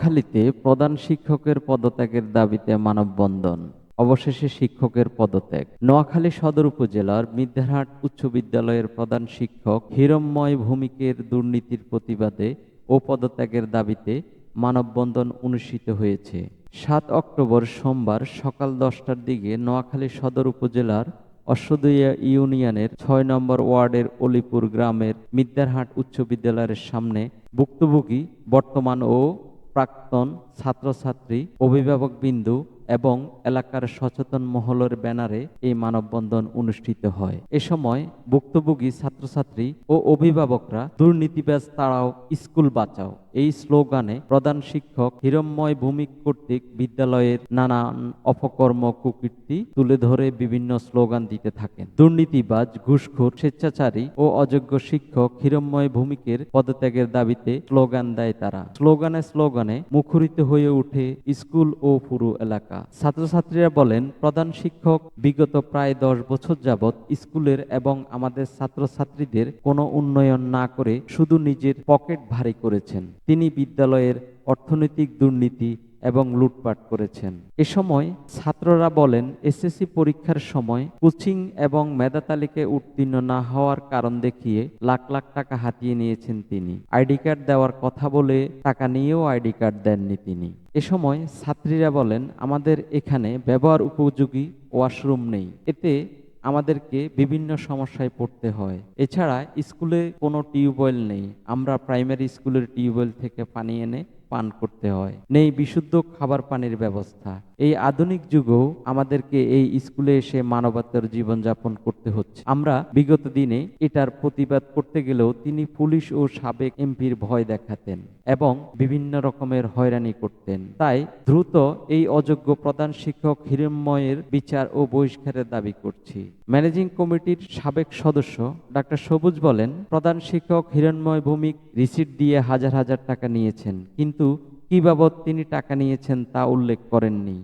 নোয়াখালীতে প্রধান শিক্ষকের পদত্যাগের দাবিতে মানববন্ধন, অবশেষে শিক্ষকের পদত্যাগ। নোয়াখালী সদর উপজেলার মিদ্যারহাট উচ্চ বিদ্যালয়ের প্রধান শিক্ষক হিরম্ময় ভূমিকের দুর্নীতির প্রতিবাদে ও পদত্যাগের দাবিতে মানববন্ধন অনুষ্ঠিত হয়েছে। সাত অক্টোবর সোমবার সকাল দশটার দিকে নোয়াখালী সদর উপজেলার অশ্বদইয়া ইউনিয়নের ছয় নম্বর ওয়ার্ডের অলিপুর গ্রামের মিদ্যারহাট উচ্চ বিদ্যালয়ের সামনে ভুক্তভোগী বর্তমান ও প্রাক্তন ছাত্রছাত্রী, অভিভাবক বিন্দু এবং এলাকার সচেতন মহলের ব্যানারে এই মানববন্ধন অনুষ্ঠিত হয়। এ সময় ভুক্তভোগী ছাত্রছাত্রী ও অভিভাবকরা দুর্নীতিবাজ তাড়াও স্কুল বাঁচাও। এই স্লোগানে প্রধান শিক্ষক হিরম্ময় ভূমিক কর্তৃক বিদ্যালয়ের নানান অপকর্ম কুকীর্তি তুলে ধরে বিভিন্ন স্লোগান দিতে থাকেন। দুর্নীতিবাজ, ঘুষখোর, স্বেচ্ছাচারী ও অযোগ্য শিক্ষক হিরম্ময় ভূমিকের পদত্যাগের দাবিতে স্লোগান দেয় তারা। স্লোগানে স্লোগানে মুখরিত হয়ে ওঠে স্কুল ও পুরো এলাকা। ছাত্রছাত্রীরা বলেন, প্রধান শিক্ষক বিগত প্রায় দশ বছর যাবৎ স্কুলের এবং আমাদের ছাত্রছাত্রীদের কোনো উন্নয়ন না করে শুধু নিজের পকেট ভারী করেছেন। তিনি বিদ্যালয়ের অর্থনৈতিক দুর্নীতি এবং লুটপাট করেছেন। এ সময় ছাত্ররা বলেন, এসএসসি পরীক্ষার সময় কোচিং এবং মেধা তালিকায় উত্তীর্ণ না হওয়ার কারণ দেখিয়ে লাখ লাখ টাকা হাতিয়ে নিয়েছেন তিনি। আইডি কার্ড দেওয়ার কথা বলে টাকা নিয়েও আইডি কার্ড দেননি তিনি। এ সময় ছাত্রীরা বলেন, আমাদের এখানে ব্যবহার উপযোগী ওয়াশরুম নেই। এতে আমাদেরকে বিভিন্ন সমস্যায় পড়তে হয়। এছাড়া স্কুলে কোনো টিউবওয়েল নেই। আমরা প্রাইমারি স্কুলের টিউবওয়েল থেকে পানি এনে পান করতে হয়। নেই বিশুদ্ধ খাবার পানির ব্যবস্থা। এই আধুনিক যুগেও আমাদেরকে এই স্কুলে এসে মানবতার জীবনযাপন করতে হচ্ছে। আমরা বিগত দিনে এটার প্রতিবাদ করতে গেলেও তিনি পুলিশ ও সাবেক এমপির ভয় দেখাতেন এবং বিভিন্ন রকমের হয়রানি করতেন। তাই দ্রুত এই অযোগ্য প্রধান শিক্ষক হিরণ্ময়ের বিচার ও বহিষ্কারের দাবি করছি। ম্যানেজিং কমিটির সাবেক সদস্য ডাক্তার সবুজ বলেন, প্রধান শিক্ষক হিরণ্ময় ভৌমিক রিসিট দিয়ে হাজার হাজার টাকা নিয়েছেন, কিন্তু কি বাবদ তিনি টাকা নিয়েছেন তা উল্লেখ করেননি?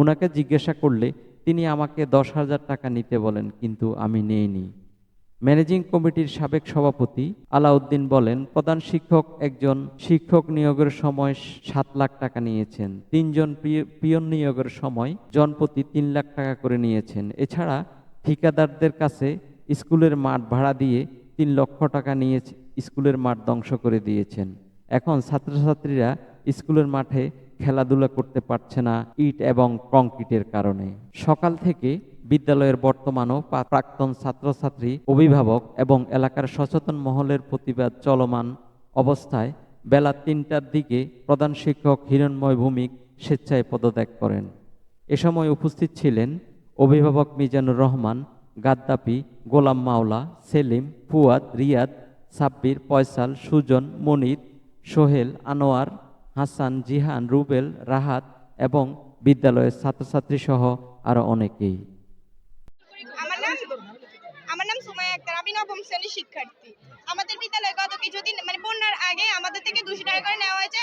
ওনাকে জিজ্ঞাসা করলে, তিনি আমাকে দশ হাজার টাকা নিতে বলেন, কিন্তু আমি নেইনি। ম্যানেজিং কমিটির সাবেক সভাপতি আলাউদ্দিন বলেন, প্রধান শিক্ষক একজন শিক্ষক নিয়োগের সময় সাত লাখ টাকা নিয়েছেন। তিনজন পিয়ন নিয়োগের সময় জনপ্রতি তিন লাখ টাকা করে নিয়েছেন। এছাড়া ঠিকাদারদের কাছে স্কুলের মাঠ ভাড়া দিয়ে তিন লক্ষ টাকা নিয়ে স্কুলের মাঠ ধ্বংস করে দিয়েছেন। এখন ছাত্রছাত্রীরা স্কুলের মাঠে খেলাধুলা করতে পারছে না ইট এবং কংক্রিটের কারণে। সকাল থেকে বিদ্যালয়ের বর্তমান ও প্রাক্তন ছাত্রছাত্রী, অভিভাবক এবং এলাকার সচেতন মহলের প্রতিবাদ চলমান অবস্থায় বেলা তিনটার দিকে প্রধান শিক্ষক হিরণময় ভৌমিক স্বেচ্ছায় পদত্যাগ করেন। এ সময় উপস্থিত ছিলেন অভিভাবক মিজানুর রহমান গাদ্দাপি গোলাম মাওলা, সেলিম, ফুয়াদ, রিয়াদ, সাব্বির পয়সাল সুজন, মনির সোহেল, আনোয়ার, হাসান, জিহান, রুবেল, রাহাত এবং বিদ্যালয়ের ছাত্রছাত্রী সহ আরও অনেকেই মানে থেকে দুশো টাকা করে নেওয়া হয়েছে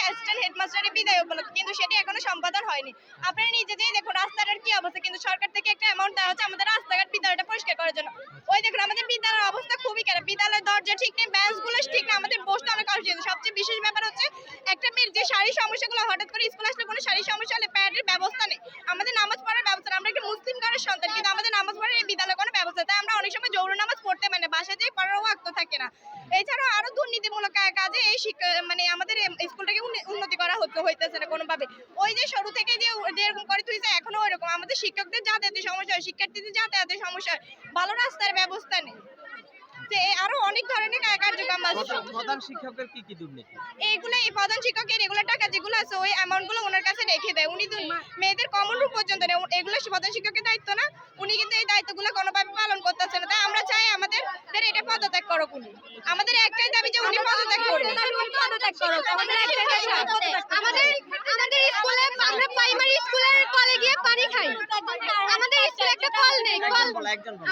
বিদায় কিন্তু সেটি এখনও সম্পাদন হয়নি। দেখুন কি অবস্থা। কিন্তু সরকার থেকে একটা দেওয়া হচ্ছে আমাদের রাস্তাঘাট বিদ্যালয়টা পরিষ্কার করার জন্য। ওই দেখুন, আমাদের বিদ্যালয়ের অবস্থা খুবই খারাপ। বিদ্যালয়ের দরজা ঠিক নেই বেঞ্চগুলো ঠিক নেই আমাদের বসতে অনেক অসুবিধা সবচেয়ে বিশেষ ব্যাপার হচ্ছে একটা মেয়ের যে শারীরিক সমস্যাগুলো হঠাৎ করে স্কুল আসলে কোনো শারীরিক সমস্যা হলে প্যাডের ব্যবস্থা নেই। আমাদের নামাজ পড়ার ব্যবস্থা আমরা একটা মুসলিম ঘরের সন্তান, কিন্তু আমাদের নামাজ পড়ার এই বিদ্যালয়ে কোনো ব্যবস্থা, তাই আমরা অনেক সময় জৌর নামাজ পড়তে পারি না। বাসায় যেয়ে পড়ারও আগ্রহ থাকে না। এছাড়াও আরও দুর্নীতিমূলক কাজে এই শিক্ষা মানে আমাদের স্কুলটাকে উন্নি- উন্নতি করা হতে, হইতেছে না কোনোভাবে। ওই যে শুরু থেকে যে যেরকম করে তুইছে, এখনও ওইরকম। আমাদের শিক্ষকদের যাতায়াতের সমস্যা হয়, শিক্ষার্থীদের যাতায়াতের সমস্যা হয়। ভালো রাস্তার ব্যবস্থা নেই। যে আরও অনেক ধরনের কার্যক্রম আছে। প্রধান শিক্ষকের কি কি দুর্নীতি? এইগুলো এই প্রধান শিক্ষকের রেগুলার টাকা যেগুলো আছে ওই অ্যামাউন্টগুলো ওনার কাছে রেখে দেয়। উনি মেয়েদের কমন রূপ পর্যন্ত নেই এগুলো প্রধান শিক্ষকের দায়িত্ব না। উনি কিন্তু এই দায়িত্বগুলো কোনোভাবে পালন করতেছে না। তাই আমরা চাই আমাদের এটা পদত্যাগ করো উনি। আমাদের একটাই দাবি যে উনি পদত্যাগ করুন পদত্যাগ করো আমাদের আমাদের আমাদের স্কুলে আমরা প্রাইমারি স্কুলের কলে গিয়ে পানি খাই আমাদের স্কুলে একটা কল নেই কল।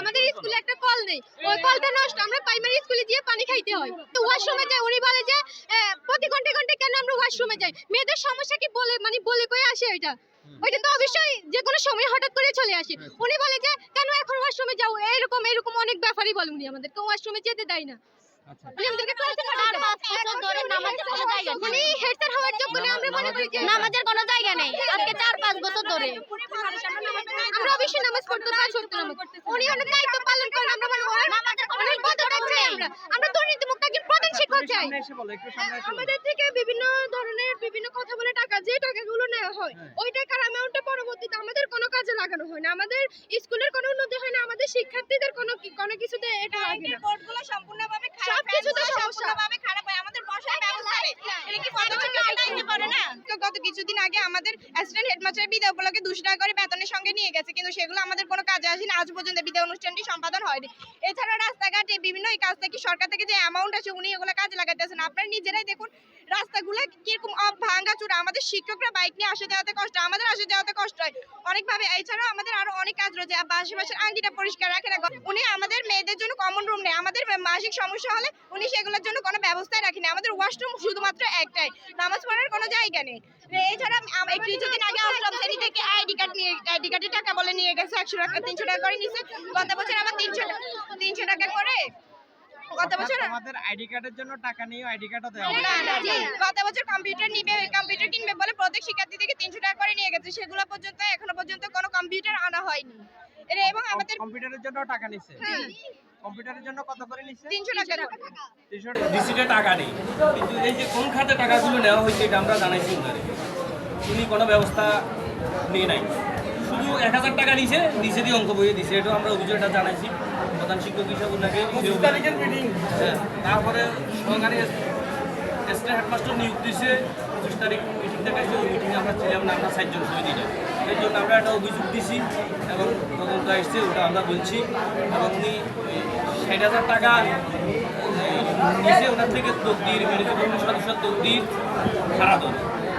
আমাদের স্কুলে একটা কল নেই। ওই কলটা নষ্ট আমরা প্রাইমারি স্কুলে গিয়ে পানি খাইতে হয়। তো ওয়াশরুমে যাই উনি বলে যে প্রতি ঘণ্টা ঘণ্টা কেন আমরা ওয়াশরুমে যাই? মেয়েদের সমস্যা কি বলে মানে বলে কয়ে আসে এটা? ওইটা তো অবশ্যই যে কোনো সময় হঠাৎ করে চলে আসে। উনি বলে যে কেন এখন ওয়াশরুমে যাও? এরকম এরকম অনেক ব্যাপারই বলে উনি আমাদেরকে। ওয়াশরুমে যেতে দেয় না। আচ্ছা। আমাদেরকে আমরা মনে করি যে নামাজের কোনো জায়গা নেই। আজকে চার পাঁচ বছর ধরে। আমরা অবশ্যই নামাজ পড়তে পাঁচ ওয়াক্ত নামাজ উনি অনেক দায়িত্ব পালন করেন আমরা মনে চাই আমরা। আমরা দুর্নীতি মুক্ত একজন প্রধান শিক্ষক চাই। বলো আমাদের থেকে বিভিন্ন ধরনের বিভিন্ন কথা বলে টাকা যে টাকাগুলো নেওয়া হয় হ্যাঁ। ওই টাকার অ্যামাউন্টটা পরবর্তীতে আমাদের কোনো কাজে লাগানো হয় না। আমাদের স্কুলের কোনো উন্নতি হয় না আমাদের শিক্ষার্থীদের কোনো কোনো কিছুতে এটা লাগে না। বোর্ডগুলো সম্পূর্ণভাবে খারাপ সবকিছুতে ফ্যানগুলো সমস্যা। সম্পূর্ণভাবে খারাপ হয় আমাদের বসার ব্যবস্থা নেই এটা কি পদক্ষেপ দায়িত্ব করে না তো গত কিছুদিন আগে আমাদের অ্যাসিস্ট্যান্ট হেডমাস্টার বিদায় উপলক্ষে দুশো টাকা করে বেতনের সঙ্গে নিয়ে গেছে, কিন্তু সেগুলো আমাদের কোনো কাজে আসেনি। আজ পর্যন্ত বিদায় অনুষ্ঠানটি সম্পাদন হয়নি। এছাড়া রাস্তাঘাটে বিভিন্ন এই কাজ থেকে সরকার থেকে যে অ্যামাউন্ট আছে, উনি এগুলো কাজে লাগাতেছেন আপনারা নিজেরাই দেখুন রাস্তাগুলো কীরকম ভাঙ্গা চূড়া আমাদের শিক্ষকরা বাইক নিয়ে আসে যাওয়াতে কষ্ট, আমাদের আসে যাওয়াতে কষ্ট হয়। অনেকভাবে এছাড়াও আমাদের আরও অনেক কাজ রয়েছে আশেপাশের আঙ্গিটা পরিষ্কার রাখে না উনি আমাদের মেয়েদের জন্য কমন রুম নেই। আমাদের মাসিক সমস্যা হলে উনি সেগুলোর জন্য কোনো ব্যবস্থাই রাখেন আমাদের ওয়াশরুম শুধুমাত্র একটাই। নামাজ পড়ার কোনো জায়গা নেই। এছাড়া কিছুদিন আগে অষ্টম শ্রেণি থেকে আইডি কার্ড নিয়ে আইডি কার্ডের টাকা বলে নিয়ে গেছে। একশো টাকা, তিনশো টাকা করে নিছে। গত বছর আবার তিনশো তিনশো টাকা করে গত বছর তোমাদের আইডি কার্ডের জন্য টাকা নিয়ে আইডি কার্ডও দেওয়া না, না, না। গত বছর কম্পিউটার নিবে কম্পিউটার কিনবে বলে প্রত্যেক শিক্ষার্থী থেকে তিনশো টাকা করে নিয়ে গেছে। সেগুলো পর্যন্ত এখনও পর্যন্ত কোনো কম্পিউটার আনা হয়নি। এর এবং আমাদের কম্পিউটারের জন্য টাকা নিছে? কম্পিউটারের জন্য কত করে নিছে? তিনশো টাকা। করে। তিনশো ডিসিটে টাকা নেই। কিন্তু এই যে কোন খাতে টাকাগুলো নেওয়া হয়েছে এটা আমরা জানাইছি ওনারে উনি কোনো ব্যবস্থা নিয়ে নাই। শুধু এক হাজার টাকা নিছে নিচে দিয়ে অঙ্ক বইয়ে দিছে। এটা আমরা অভিযোগটা জানাইছি। প্রধান শিক্ষক হিসাবে ওনাকে মিটিং হ্যাঁ তারপরে সহকারী স্টেট হেডমাস্টার নিয়োগ দিছে পঁচিশ তারিখ মিটিং দেখাইছে ওই মিটিংয়ে আমরা ছিলাম না আমরা সাতজন সই দিলে এই জন্য আমরা একটা অভিযোগ দিছি এবং তদন্ত এসছে ওটা আমরা বলছি। এবং উনি ষাট হাজার টাকা নিচে ওনার থেকে তকদির মিউনিসিপাল সদস্য তকদির হারাদন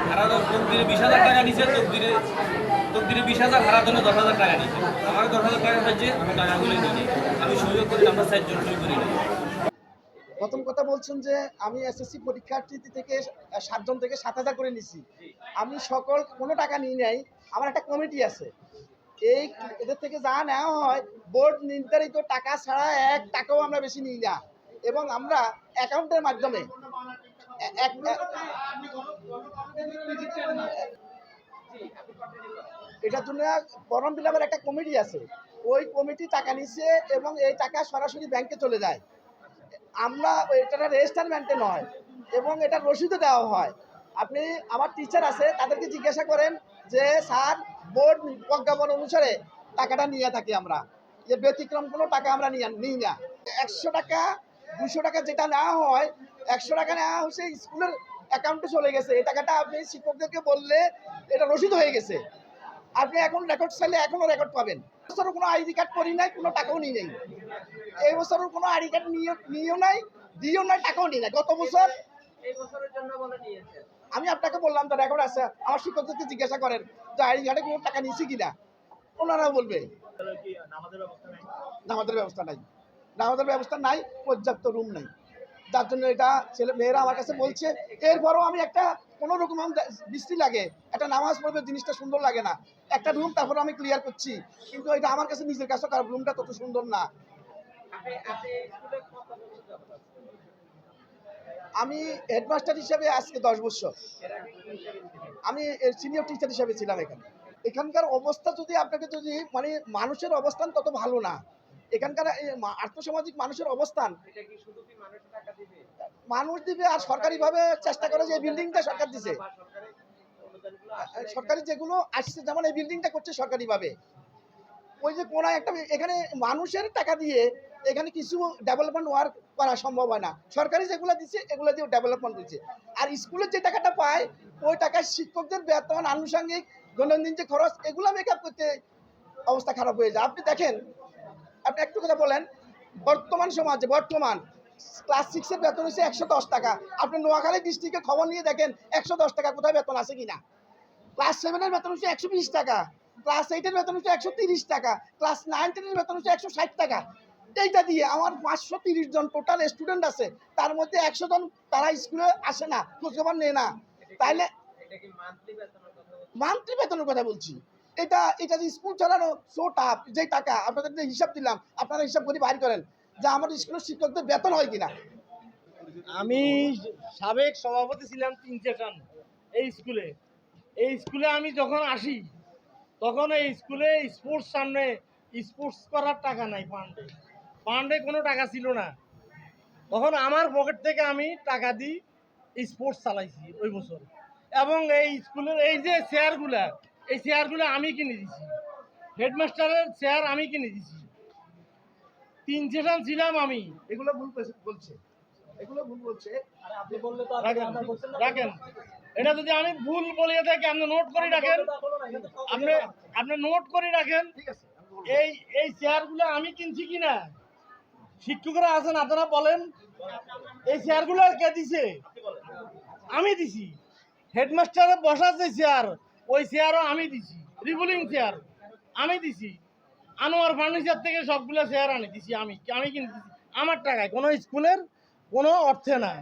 হারাদন তকদিরে বিশ হাজার টাকা নিচে তকদিরে তকদিরে বিশ হাজার হারাদনে দশ হাজার টাকা নিচে আমার দশ হাজার টাকা হয়েছে আমি টাকাগুলো নিয়ে প্রথম কথা বলছেন যে আমি এসএসসি পরীক্ষার্থী থেকে সাতজন থেকে সাত হাজার করে নিছি। আমি সকল কোনো টাকা নিয়ে নাই, আমার একটা কমিটি আছে। এই এদের থেকে যা নেওয়া হয়, বোর্ড নির্ধারিত টাকা ছাড়া এক টাকাও আমরা বেশি নিই না। এবং আমরা অ্যাকাউন্টের মাধ্যমে এটার জন্য ফর্ম ফিল একটা কমিটি আছে। ওই কমিটি টাকা নিচ্ছে এবং এই টাকা সরাসরি ব্যাংকে চলে যায়। আমরা এটা রেজিস্টার মেনটেন হয় এবং এটা রসিদও দেওয়া হয়। আপনি, আমার টিচার আছে, তাদেরকে জিজ্ঞাসা করেন যে, স্যার বোর্ড প্রজ্ঞাপন অনুসারে টাকাটা নিয়ে থাকি আমরা। যে ব্যতিক্রম কোনো টাকা আমরা নিয়ে, নিই না। একশো টাকা, দুশো টাকা যেটা নেওয়া হয়, একশো টাকা নেওয়া হচ্ছে স্কুলের অ্যাকাউন্টে চলে গেছে। এই টাকাটা আপনি শিক্ষকদেরকে বললে এটা রসিদ হয়ে গেছে। আপনি এখন রেকর্ড চাইলে এখনও রেকর্ড পাবেন। বছরও কোনো আইডি কার্ড করি নাই কোনো টাকাও নিই নাই। এই কোনো আইডি কার্ড নিয়ে নিয়েও নাই দিয়েও নাই টাকাও নিই নাই। গত বছর আমি আপনাকে বললাম তো রেকর্ড আছে আমার শিক্ষকদেরকে জিজ্ঞাসা করেন যে আইডি কার্ডে কোনো টাকা নিয়েছি কিনা? ওনারাও বলবে নামাজের ব্যবস্থা নাই। নামাজের ব্যবস্থা নাই। পর্যাপ্ত রুম নাই। যার জন্য এটা ছেলে মেয়েরা আমার কাছে বলছে এরপরও আমি একটা কোনো রকম আমি বৃষ্টি লাগে একটা নামাজ পড়বে জিনিসটা সুন্দর লাগে না। একটা রুম তারপর আমি ক্লিয়ার করছি কিন্তু এটা আমার কাছে নিজের কাছে কারণ রুমটা তত সুন্দর না? আমি হেডমাস্টার হিসেবে আজকে দশ বছর। আমি সিনিয়র টিচার হিসেবে ছিলাম এখানে। এখানকার অবস্থা যদি আপনাকে যদি মানে মানুষের অবস্থান তত ভালো না। এখানকার আর্থসামাজিক মানুষের অবস্থান। মানুষ দিবে? আর সরকারিভাবে চেষ্টা করে যে এই বিল্ডিংটা সরকার দিছে। সরকারি যেগুলো আসছে যেমন এই বিল্ডিংটা করছে সরকারিভাবে। ওই যে কোনো একটা এখানে মানুষের টাকা দিয়ে এখানে কিছু ডেভেলপমেন্ট ওয়ার্ক করা সম্ভব হয় না। সরকারি যেগুলো দিচ্ছে এগুলো দিয়ে ডেভেলপমেন্ট হচ্ছে আর স্কুলের যে টাকাটা পায় ওই টাকায় শিক্ষকদের বেতন আনুষঙ্গিক দৈনন্দিন যে খরচ এগুলো মেকআপ করতে অবস্থা খারাপ হয়ে যায়। আপনি দেখেন আপনি একটু কথা বলেন। বর্তমান সমাজে বর্তমান ক্লাস সিক্সের বেতন হচ্ছে একশো দশ টাকা। আপনি নোয়াখালী ডিস্ট্রিক্টে খবর নিয়ে দেখেন একশো দশ টাকা কোথায় বেতন আছে কিনা? ক্লাস সেভেনের বেতন হচ্ছে একশো বিশ টাকা। ক্লাস এইটের বেতন হচ্ছে একশো তিরিশ টাকা। ক্লাস নাইন টেনের বেতন হচ্ছে একশো ষাট টাকা। এইটা দিয়ে আমার পাঁচশো তিরিশ জন টোটাল স্টুডেন্ট আছে তার মধ্যে একশো জন তারা স্কুলে আসে না খোঁজখবর নেয় না। তাইলে? মান্থলি বেতনের কথা বলছি। এটা এটা যে স্কুল চালানো সো টাফ যে টাকা, আপনাদের যে হিসাব দিলাম, আপনারা হিসাব করে বাইর করেন, যে আমার স্কুলের শিক্ষকদের বেতন হয় কিনা। আমি সাবেক সভাপতি ছিলাম তিন সেশন এই স্কুলে। এই স্কুলে আমি যখন আসি, তখন এই স্কুলে স্পোর্টস সামনে স্পোর্টস করার টাকা নাই ফান্ডে ফান্ডে কোনো টাকা ছিল না। তখন আমার পকেট থেকে আমি টাকা দিই স্পোর্টস চালাইছি ওই বছর। এবং এই স্কুলের, এই যে চেয়ারগুলা এই চেয়ারগুলো আমি কিনে দিছি। হেডমাস্টারের চেয়ার আমি কিনে দিছি। তিন সেশন ছিলাম আমি। এগুলো ভুল বলছে- এগুলো ভুল বলছে। আপনি বললে তো রাখেন। এটা যদি আমি ভুল বলিয়ে থাকি আপনি নোট করে রাখেন। আপনি আপনি নোট করে রাখেন। এই এই চেয়ারগুলো আমি কিনছি কিনা? শিক্ষকরা আছেন আপনারা বলেন। এই চেয়ারগুলো কে দিছে? আমি দিছি। হেডমাস্টারের বসার যে চেয়ার। ওই চেয়ারও আমি দিছি রিভলিং চেয়ার আমি দিছি। আনোয়ার ফার্নিচার থেকে সবগুলো চেয়ার আনি, দিছি আমি আমি কিনে দিছি। আমার টাকায়, কোনো স্কুলের কোনো অর্থে নাই।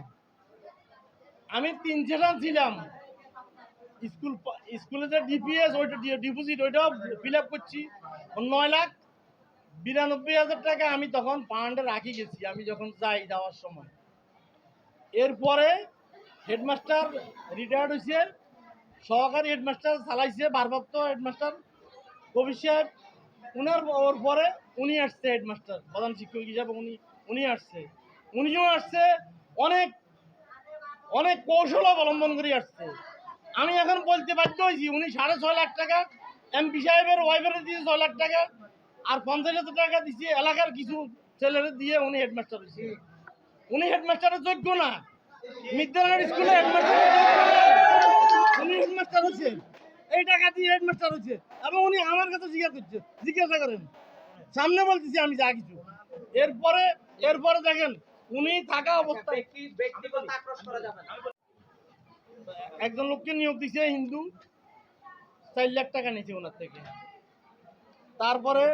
আমি তিন সেশন ছিলাম। স্কুল স্কুলে যে ডিপিএস ওইটা ডিপোজিট, ওইটাও ফিল আপ করছি। নয় লাখ বিরানব্বই হাজার টাকা আমি তখন পান্ডে রাখি গেছি, আমি যখন যাই যাওয়ার সময়। এরপরে হেডমাস্টার রিটায়ার্ড হয়েছে সহকারী হেডমাস্টার চালাইছে, ভারপ্রাপ্ত হেডমাস্টার কবির সাহেব। উনার ওর পরে উনি আসছে হেডমাস্টার প্রধান শিক্ষক হিসাবে উনি উনি আসছে। উনিও আসছে, অনেক অনেক কৌশল অবলম্বন করে আসছে। আমি এখন বলতে বাধ্য হয়েছি, উনি সাড়ে ছয় লাখ টাকা, এমপি সাহেবের ওয়াইফের দিয়েছে ছয় লাখ টাকা, আর পঞ্চাশ হাজার টাকা দিচ্ছে এলাকার কিছু ছেলেদের দিয়ে উনি হেডমাস্টার হয়েছে। উনি হেডমাস্টারের যোগ্য না। মিদ্যালয়ের স্কুলে হেডমাস্টারের যোগ্য না। উনি হেডমাস্টার হচ্ছে। এই টাকা দিয়ে হেডমাস্টার হচ্ছে। এবং উনি আমার কাছে জিজ্ঞাসা করছে জিজ্ঞাসা করেন সামনে বলতেছি আমি যা কিছু। এরপরে এরপরে দেখেন উনি থাকা অবস্থায় একজন লোককে নিয়োগ দিছে হিন্দু চার লাখ টাকা নিয়েছে ওনার থেকে। তারপরে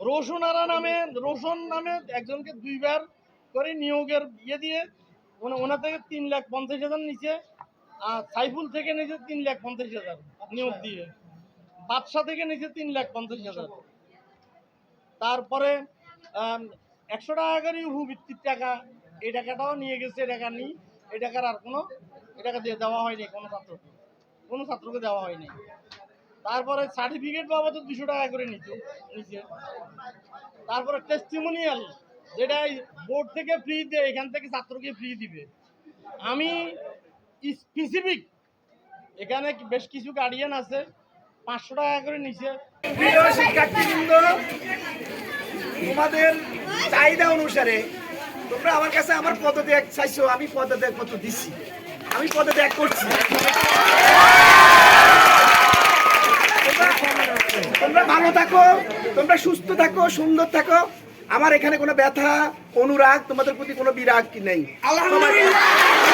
রোশন আরা নামে রোশন নামে একজনকে দুইবার করে নিয়োগের ইয়ে দিয়ে ওনা- ওনার থেকে তিন লাখ পঞ্চাশ হাজার নিচে সাইফুল থেকে নিয়েছে তিন লাখ পঞ্চাশ হাজার, নিয়োগ দিয়ে। বাদশা থেকে নিয়েছে তিন লাখ পঞ্চাশ হাজার। তারপরে একশো টাকা করে ভিত্তির টাকা, এই টাকাটাও নিয়ে গেছে, এই টাকা নিই এই টাকার আর কোনো, এই টাকা দিয়ে দেওয়া হয়নি, কোনো ছাত্রকে। কোনো ছাত্রকে দেওয়া হয়নি। তারপরে সার্টিফিকেট বাবদ দুশো টাকা করে নিত নিচে তারপরে টেস্টিমোনিয়াল যেটা বোর্ড থেকে ফ্রি দেয়, এখান থেকে ছাত্রকে ফ্রি দিবে। আমি স্পেসিফিক এখানে বেশ কিছু গার্ডিয়ান আছে। পাঁচশো টাকা করে নিচে শিক্ষার্থীবৃন্দ তোমাদের চাহিদা অনুসারে তোমরা আমার কাছে আমার পদত্যাগ চাইছো আমি পদত্যাগ পত্র দিচ্ছি। আমি পদত্যাগ করছি। তোমরা- তোমরা ভালো থাকো তোমরা সুস্থ থাকো সুন্দর থাকো। আমার এখানে কোনো ব্যথা অনুরাগ তোমাদের প্রতি কোনো বিরাগ কি নেই? আলহামদুলিল্লাহ।